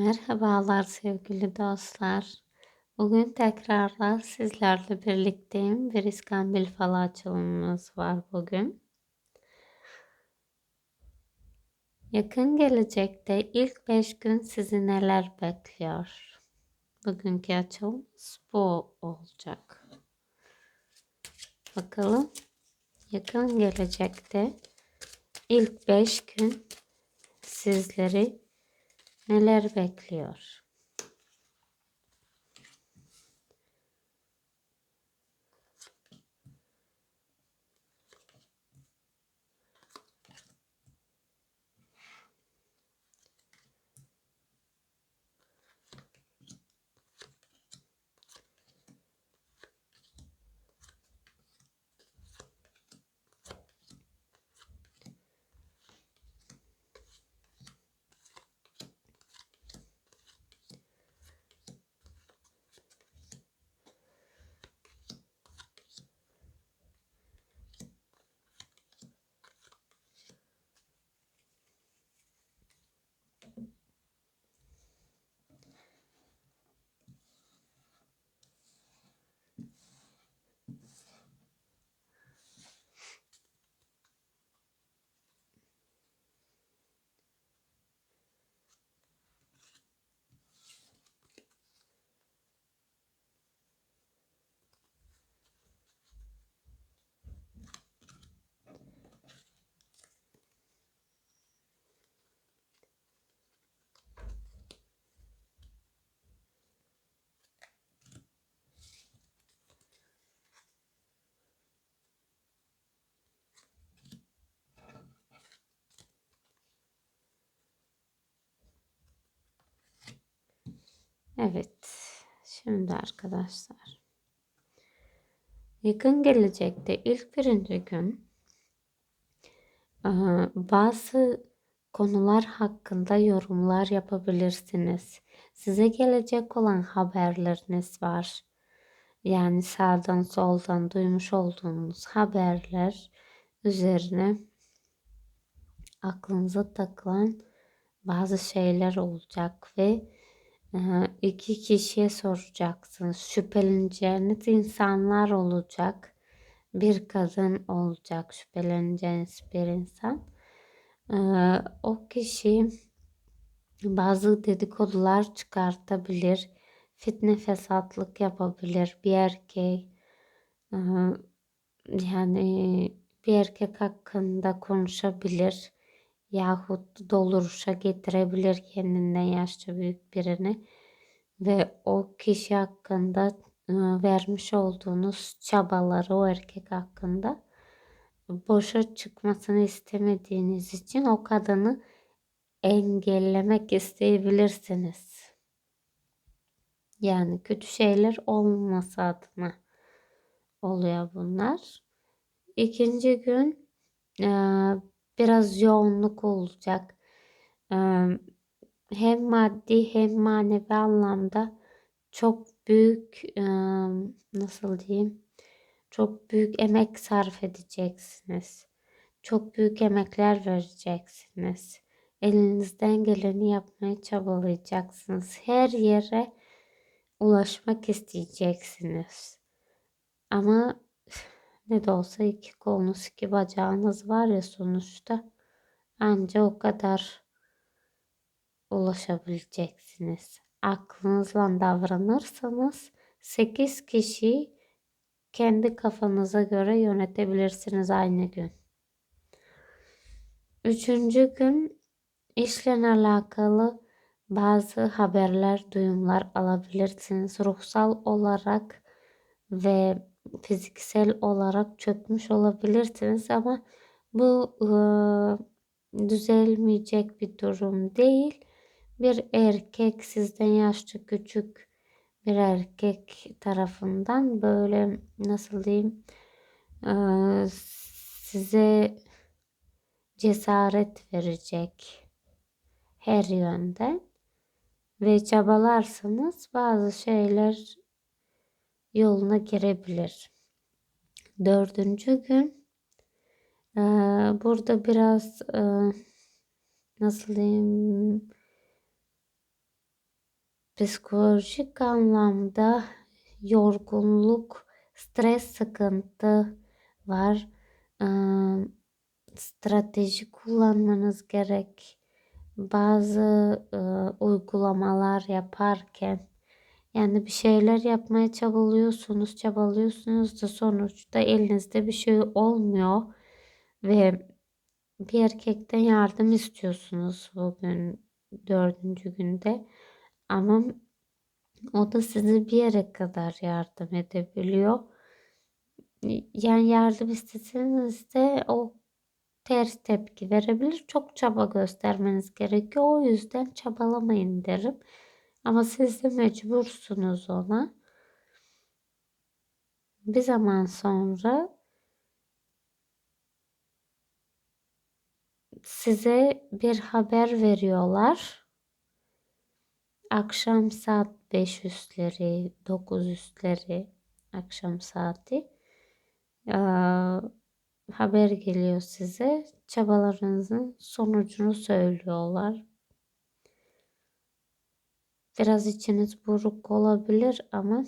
Merhabalar sevgili dostlar. Bugün tekrarlar sizlerle birlikteyim. Bir İskambil falı açılımımız var bugün. Yakın gelecekte ilk 5 gün sizi neler bekliyor? Bugünkü açılımımız bu olacak. Bakalım yakın gelecekte ilk 5 gün sizleri neler bekliyor? Evet. Şimdi arkadaşlar. Yakın gelecekte ilk birinci gün bazı konular hakkında yorumlar yapabilirsiniz. Size gelecek olan haberleriniz var. Yani sağdan soldan duymuş olduğunuz haberler üzerine aklınıza takılan bazı şeyler olacak ve iki kişiye soracaksınız. Şüpheleneceğiniz insanlar olacak. Bir kadın olacak şüpheleneceğiniz bir insan. O kişi bazı dedikodular çıkartabilir. Fitne fesatlık yapabilir. Bir erkek yani bir erkek hakkında konuşabilir yahut doluruşa getirebilir kendinden yaşça büyük birini ve o kişi hakkında vermiş olduğunuz çabaları o erkek hakkında boşa çıkmasını istemediğiniz için o kadını engellemek isteyebilirsiniz. Yani kötü şeyler olmaması adına oluyor bunlar. İkinci gün biraz yoğunluk olacak. Hem maddi hem manevi anlamda çok büyük nasıl diyeyim çok büyük emek sarf edeceksiniz. Çok büyük emekler vereceksiniz. Elinizden geleni yapmaya çabalayacaksınız. Her yere ulaşmak isteyeceksiniz. Ama ne de olsa iki kolunuz iki bacağınız var ya sonuçta. Anca o kadar ulaşabileceksiniz. Aklınızla davranırsanız 8 kişi kendi kafanıza göre yönetebilirsiniz aynı gün. Üçüncü gün işle alakalı bazı haberler, duyumlar alabilirsiniz. Ruhsal olarak ve fiziksel olarak çökmüş olabilirsiniz ama bu e, düzelmeyecek bir durum değil. Bir erkek sizden yaşça küçük bir erkek tarafından böyle nasıl diyeyim e, size cesaret verecek her yönde ve çabalarsanız bazı şeyler yoluna girebilir. Dördüncü gün e, burada biraz e, nasıl diyeyim psikolojik anlamda yorgunluk, stres sıkıntı var. Ee, strateji kullanmanız gerek. Bazı e, uygulamalar yaparken yani bir şeyler yapmaya çabalıyorsunuz, çabalıyorsunuz da sonuçta elinizde bir şey olmuyor ve bir erkekten yardım istiyorsunuz bugün dördüncü günde ama o da size bir yere kadar yardım edebiliyor. Yani yardım isteseniz de o ters tepki verebilir. Çok çaba göstermeniz gerekiyor. O yüzden çabalamayın derim. Ama siz de mecbursunuz ona. Bir zaman sonra size bir haber veriyorlar. Akşam saat 5 üstleri, 9 üstleri akşam saati. Ee, haber geliyor size. Çabalarınızın sonucunu söylüyorlar. Biraz içiniz buruk olabilir ama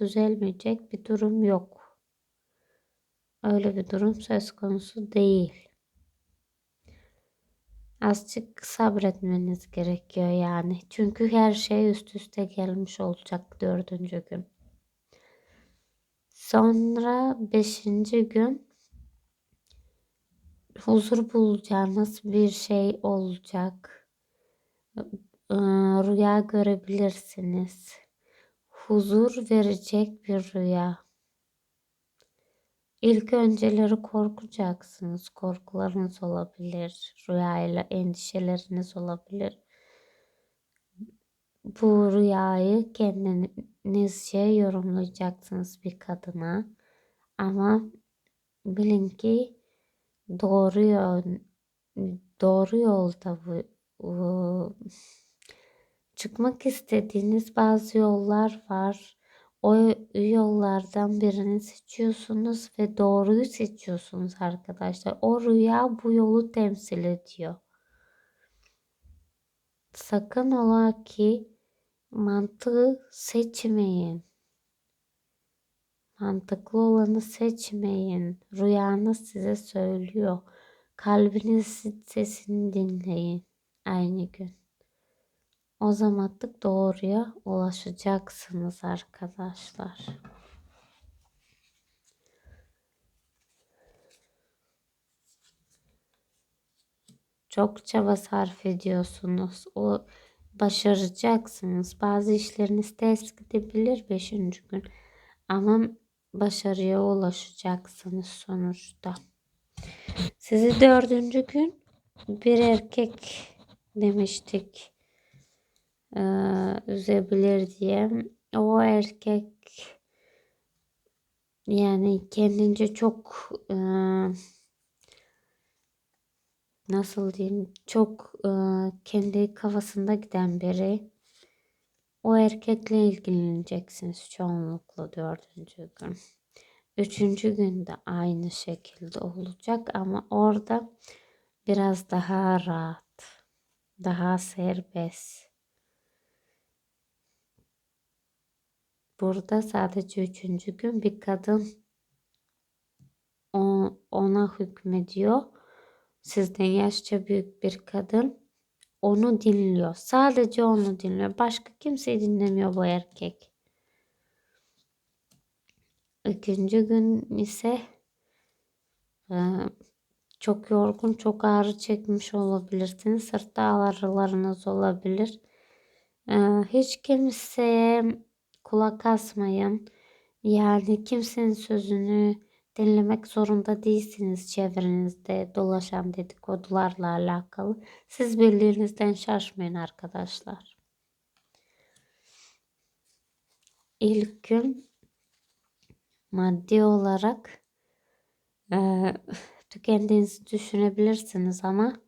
düzelmeyecek bir durum yok. Öyle bir durum söz konusu değil. Azıcık sabretmeniz gerekiyor yani. Çünkü her şey üst üste gelmiş olacak dördüncü gün. Sonra beşinci gün huzur bulacağınız bir şey olacak. Rüya görebilirsiniz. Huzur verecek bir rüya. İlk önceleri korkacaksınız. Korkularınız olabilir. Rüyayla endişeleriniz olabilir. Bu rüyayı kendinizce yorumlayacaksınız bir kadına. Ama bilin ki doğru yol, doğru yolda bu, bu çıkmak istediğiniz bazı yollar var. O yollardan birini seçiyorsunuz ve doğruyu seçiyorsunuz arkadaşlar. O rüya bu yolu temsil ediyor. Sakın ola ki mantığı seçmeyin. Mantıklı olanı seçmeyin. Rüyanız size söylüyor. Kalbiniz sesini dinleyin aynı gün. O zaman doğruya ulaşacaksınız arkadaşlar. Çok çaba sarf ediyorsunuz. O başaracaksınız. Bazı işleriniz ters gidebilir 5. gün. Ama başarıya ulaşacaksınız sonuçta. Sizi dördüncü gün bir erkek demiştik e, üzebilir diye. O erkek yani kendince çok e, nasıl diyeyim çok e, kendi kafasında giden biri. O erkekle ilgileneceksiniz çoğunlukla dördüncü gün. Üçüncü günde aynı şekilde olacak ama orada biraz daha rahat, daha serbest. Burada sadece üçüncü gün bir kadın ona hükmediyor. Sizden yaşça büyük bir kadın onu dinliyor. Sadece onu dinliyor. Başka kimseyi dinlemiyor bu erkek. İkinci gün ise e, çok yorgun, çok ağrı çekmiş olabilirsiniz. Sırt ağrılarınız olabilir. E, hiç kimseye kulak asmayın. Yani kimsenin sözünü dinlemek zorunda değilsiniz çevrenizde dolaşan dedikodularla alakalı. Siz birliğinizden şaşmayın arkadaşlar. İlk gün maddi olarak e, tükendiğinizi düşünebilirsiniz ama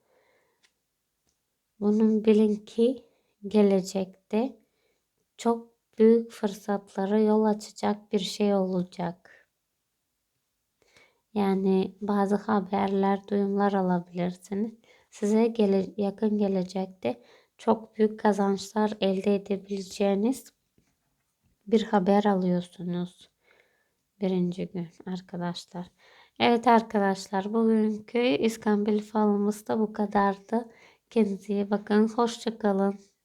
bunun bilin ki gelecekte çok büyük fırsatlara yol açacak bir şey olacak. Yani bazı haberler, duyumlar alabilirsiniz. Size gele, yakın gelecekte çok büyük kazançlar elde edebileceğiniz bir haber alıyorsunuz. Birinci gün arkadaşlar. Evet arkadaşlar bugünkü İskambil falımız da bu kadardı. Kendinize iyi bakın. Hoşçakalın.